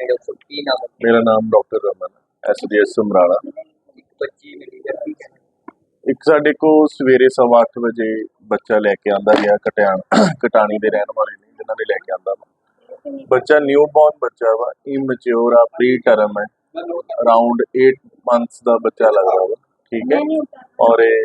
ਹੈਗਾ ਸੋ ਕੀ ਨਾਮ ਹੈ? ਮੇਰਾ ਨਾਮ ਡਾਕਟਰ ਰਮਨ ਐਸਡੀਐਸ ਸਮਰਾਲਾ। ਇੱਕ ਬੱਚੀ ਮਿਲੀ ਹੈ ਠੀਕ ਹੈ ਇੱਕ ਸਾਡੇ ਕੋ ਸਵੇਰੇ ਸਵਾ ਅੱਠ ਵਜੇ ਬੱਚਾ ਲੈ ਕੇ ਆਂਦਾ ਗਿਆ ਕਟਿਆਣ ਕਟਾਣੀ ਦੇ ਰਹਿਣ ਵਾਲੇ ਨੇ ਜਿਨ੍ਹਾਂ ਨੇ ਲੈ ਕੇ ਆਂਦਾ ਵਾ। ਬੱਚਾ ਨਿਊ ਬੌਰਨ ਬੱਚਾ ਵਾ ਇਮੈਚੁਰ ਆ ਪ੍ਰੀ ਟਰਮ ਹੈ। ਅਰਾਊਂਡ 8 ਮੰਥਸ ਦਾ ਬੱਚਾ ਲੱਗਦਾ ਵਾ ਠੀਕ ਹੈ? ਔਰ ਇਹ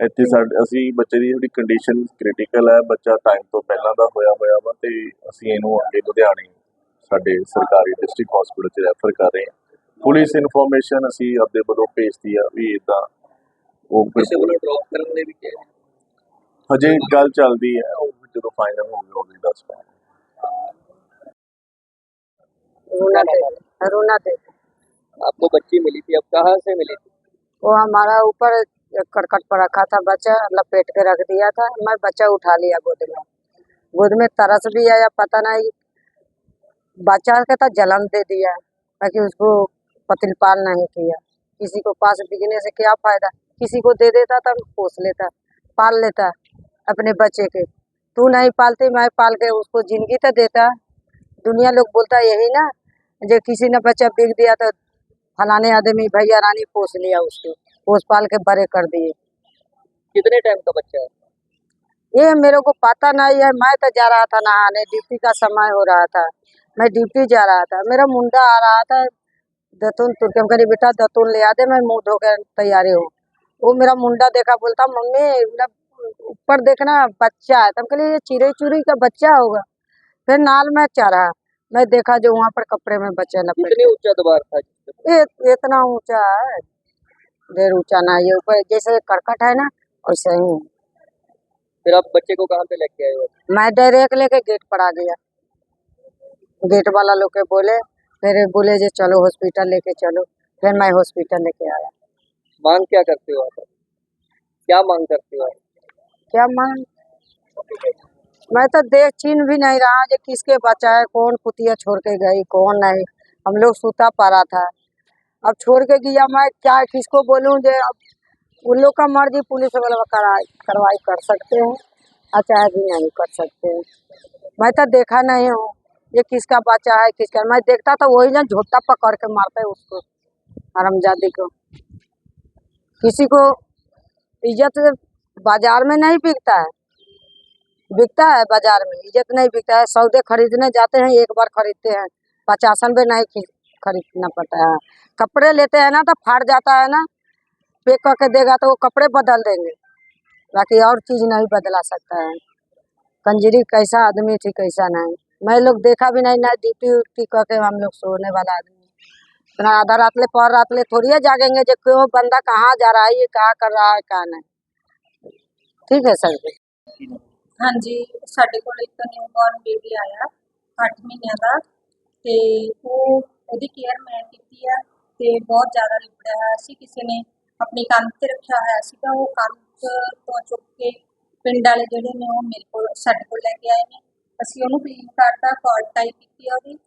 ਇੱਥੇ ਸਾਡੇ ਅਸੀਂ ਬੱਚੇ ਦੀ ਜਿਹੜੀ ਕੰਡੀਸ਼ਨ ਕ੍ਰਿਟੀਕਲ ਹੈ ਬੱਚਾ ਟਾਈਮ ਤੋਂ ਪਹਿਲਾਂ ਦਾ ਹੋਇਆ ਹੋਇਆ ਵਾ ਤੇ ਅਸੀਂ ਇਹਨੂੰ ਅੱਗੇ ਲੁਧਿਆਣੇ ਸਾਡੇ ਸਰਕਾਰੀ ਡਿਸਟ੍ਰਿਕਟ ਹਸਪੀਟਲ 'ਚ ਰੈਫਰ ਕਰ ਰਹੇ ਹਾਂ ਪੁਲਿਸ ਇਨਫੋਰਮੇਸ਼ਨ ਅਸੀਂ ਆਪਦੇ ਵੱਲੋਂ ਭੇਜਤੀ ਆ ਵੀ ਇਦਾਂ ਉਹ ਕਿਸੇ ਵੱਲੋਂ ਡ੍ਰੌਪ ਕਰਨ ਦੇ ਵਿੱਚ ਹਜੇ ਗੱਲ ਚੱਲਦੀ ਹੈ ਉਹ ਜਦੋਂ ਫਾਈਨਲ ਹੋ ਗਿਆ ਉਹਦੀ ਦੱਸ ਪਾਵਾਂਗੇ रूना देवी रूना देवी आपको बच्ची मिली थी अब कहाँ से मिली थी वो हमारा ऊपर एक करकट पर रखा था बच्चा लपेट के रख दिया था, मैं बच्चा उठा लिया गोद में। गोद में तरस भी आया, पता नहीं, बच्चा के तो जन्म दे दिया, ताकि उसको पतिल पाल नहीं किया। किसी को पास बिकने से क्या फ़ायदा? किसी को दे देता तो पोस लेता, पाल लेता अपने बच्चे के। तू नहीं पालती, मैं पाल के उसको ज़िंदगी तो देता। दुनिया लोग बोलता यही ना जो किसी ने बच्चा बिक दिया तो फलाने आदमी, भैया रानी पोस लिया उसको। पोस पाल के बड़े कर दिए। कितने टाइम का बच्चा है? ये मेरे को पता नहीं है मैं तो जा रहा था नहाने ड्यूटी का समय हो रहा था। मैं ड्यूटी जा रहा था मेरा मुंडा आ रहा था दतुन तुर्कम करी बेटा दतुन ले आ दे मैं मुँह धो कर तैयारी हूँ। वो मेरा मुंडा देखा बोलता मम्मी मेरा ऊपर देखना बच्चा है। तब कहलिए ये चिड़ई चुरी का बच्चा होगा। फिर नाल में चढ़ा मैं देखा जो वहाँ पर कपड़े में बच्चा लपेट ऊँचा दीवार था? इतना ऊँचा है। ढेर ऊँचा ना ये ऊपर जैसे करकट है ना वैसे ही। फिर आप बच्चे को कहाँ पे लेके आए हो? मैं डायरेक्ट लेके गेट पर आ गया। गेट वाला लोग के बोले फिर बोले जे चलो हॉस्पिटल लेके चलो। फिर मैं हॉस्पिटल लेके आया। मांग क्या करते हो आप? क्या मांग करते हो क्या मांग? मैं तो देख चिन्ह भी नहीं रहा जो किसके बचा है कौन कुतिया छोड़ के गई कौन नहीं। हम लोग सूता पड़ा था। अब छोड़ के गया मैं, क्या किसको बोलूँ जो अब उन लोग का मर्ज़ी, पुलिस वाला कार्रवाई कर सकते हैं और चाहे भी नहीं कर सकते हैं। मैं तो देखा नहीं हूँ, ये किसका बच्चा है, किसका, मैं देखता तो वही ना झोटा पकड़ के मारते उसको, हरमजादी को। किसी को इज़्ज़त बाज़ार में नहीं बिकता है। बिकता है बाज़ार में, इज़्ज़त नहीं बिकता है, सौदे खरीदने जाते हैं, एक बार खरीदते हैं पचासन में नहीं खरीदना पड़ता है। कपड़े लेते हैं ना तो फाड़ जाता है ना, पेक करके देगा तो वो कपड़े बदल देंगे बाकी और चीज़ नहीं बदला सकता है। कंजरी कैसा आदमी थी, कैसा नहीं। मैं लोग देखा भी नहीं, ना ड्यूटी उटी करके हम लोग सोने वाला आदमी। इतना आधा रात ले पौर रात ले थोड़ी जागेंगे जो क्यों बंदा कहाँ जा रहा है, ये कहाँ कर रहा है, कहाँ नहीं। ठीक है सर जी। हाँ जी, साढ़े को न्यूबॉर्न बेबी आया अठ महीनों का तो ਉਹਦੀ ਕੇਅਰ ਮੈਂ ਕੀਤੀ ਆ ਤੇ ਬਹੁਤ ਜ਼ਿਆਦਾ ਲਿਬੜਿਆ ਹੋਇਆ ਸੀ। ਕਿਸੇ ਨੇ ਆਪਣੀ ਕੰਧ ਤੇ ਰੱਖਿਆ ਹੋਇਆ ਸੀਗਾ। ਉਹ ਕੰਧ ਤੋਂ ਚੁੱਕ ਕੇ ਪਿੰਡ ਵਾਲੇ ਜਿਹੜੇ ਨੇ ਉਹ ਮੇਰੇ ਕੋਲ, ਸਾਡੇ ਕੋਲ ਲੈ ਕੇ ਆਏ ਨੇ। ਅਸੀਂ ਉਹਨੂੰ ਕਲੀਨ ਕਰਤਾ ਕਾਰਡ ਟਾਈਪ ਕੀਤੀ ਉਹਦੀ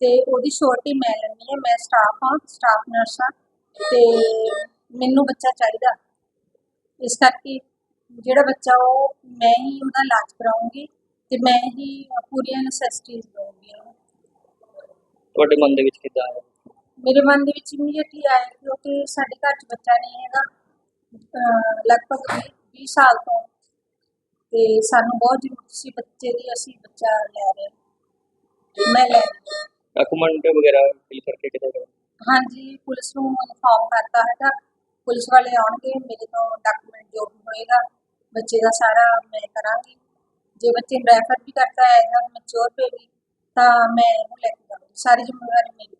ਤੇ ਉਹਦੀ ਛੋਟੀ ਮੈਂ ਲੈਣੀ ਹੈ। ਮੈਂ ਸਟਾਫ ਹਾਂ ਸਟਾਫ ਨਰਸ ਹਾਂ ਤੇ ਮੈਨੂੰ ਬੱਚਾ ਚਾਹੀਦਾ। ਇਸ ਕਰਕੇ ਜਿਹੜਾ ਬੱਚਾ ਉਹ ਮੈਂ ਹੀ ਉਹਦਾ ਇਲਾਜ ਕਰਾਉਂਗੀ ਤੇ ਮੈਂ ਹੀ ਪੂਰੀਆਂ ਨੈਸੈਸਿਟੀਜ਼ ਦਊਂਗੀ। ਤੁਹਾਡੇ ਮਨ ਦੇ ਵਿੱਚ ਕਿੱਦਾਂ ਹੈ ਮੇਰੇ ਮਨ ਦੇ ਵਿੱਚ ਇਮੀਡੀਏਟਲੀ ਆਇਆ ਕਿਉਂਕਿ ਸਾਡੇ ਘਰ 'ਚ ਬੱਚਾ ਨਹੀਂ ਹੈਗਾ। ਅਹ ਲਗਭਗ 20 ਸਾਲ ਤੋਂ। ਤੇ ਸਾਨੂੰ ਬਹੁਤ ਜ਼ਰੂਰਤ ਸੀ ਬੱਚੇ ਦੀ ਅਸੀਂ ਬੱਚਾ ਲੈ ਰਹੇ। ਹਾਂ। ਮੈਂ ਲੈ ਰਹੀ ਹਾਂ। ਡਾਕੂਮੈਂਟ ਵਗੈਰਾ ਫਿਲ ਕਰਕੇ ਕਿੱਦਾਂ ਕਰੋ ਹਾਂਜੀ ਪੁਲਿਸ ਨੂੰ ਇਨਫੋਰਮ ਕਰਤਾ ਹੈਗਾ। ਪੁਲਿਸ ਵਾਲੇ ਆਉਣਗੇ ਮੇਰੇ ਤੋਂ ਡਾਕੂਮੈਂਟ ਜੋ ਵੀ ਹੋਏਗਾ ਬੱਚੇ ਦਾ ਸਾਰਾ ਮੈਂ ਕਰਾਂਗੀ। ਜੇ ਬੱਚੇ ਨੂੰ ਰੈਫਰ ਵੀ ਕਰਤਾ ਹੈ ਮੈਚੋਰ ਬੇਬੀ ਤਾਂ ਮੈਂ ਇਹਨੂੰ ਲੈ ਕੇ ਜਾਵਾਂਗੀ ਸਾਰੀ ਜ਼ਿੰਮੇਵਾਰੀ ਮੇਰੀ।